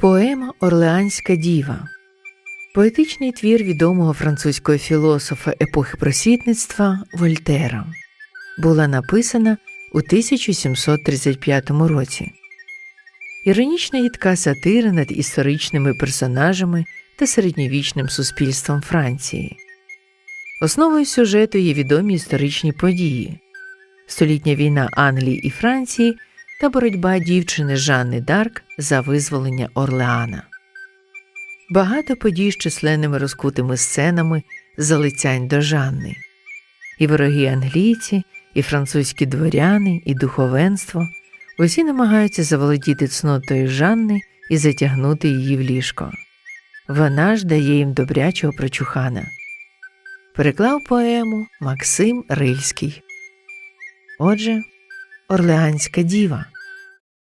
Поема Орлеанська діва поетичний твір відомого французького філософа епохи просвітництва Вольтера була написана у 1735 році. Іронічна їдка сатира над історичними персонажами та середньовічним суспільством Франції. Основою сюжету є відомі історичні події столітня війна Англії і Франції та боротьба дівчини Жанни Дарк за визволення Орлеана. Багато подій з численними розкутими сценами залицянь до Жанни. І вороги англійці, і французькі дворяни, і духовенство усі намагаються заволодіти цнотою Жанни і затягнути її в ліжко. Вона ж дає їм добрячого прочухана. Переклав поему Максим Рильський. Отже, Орлеанська діва.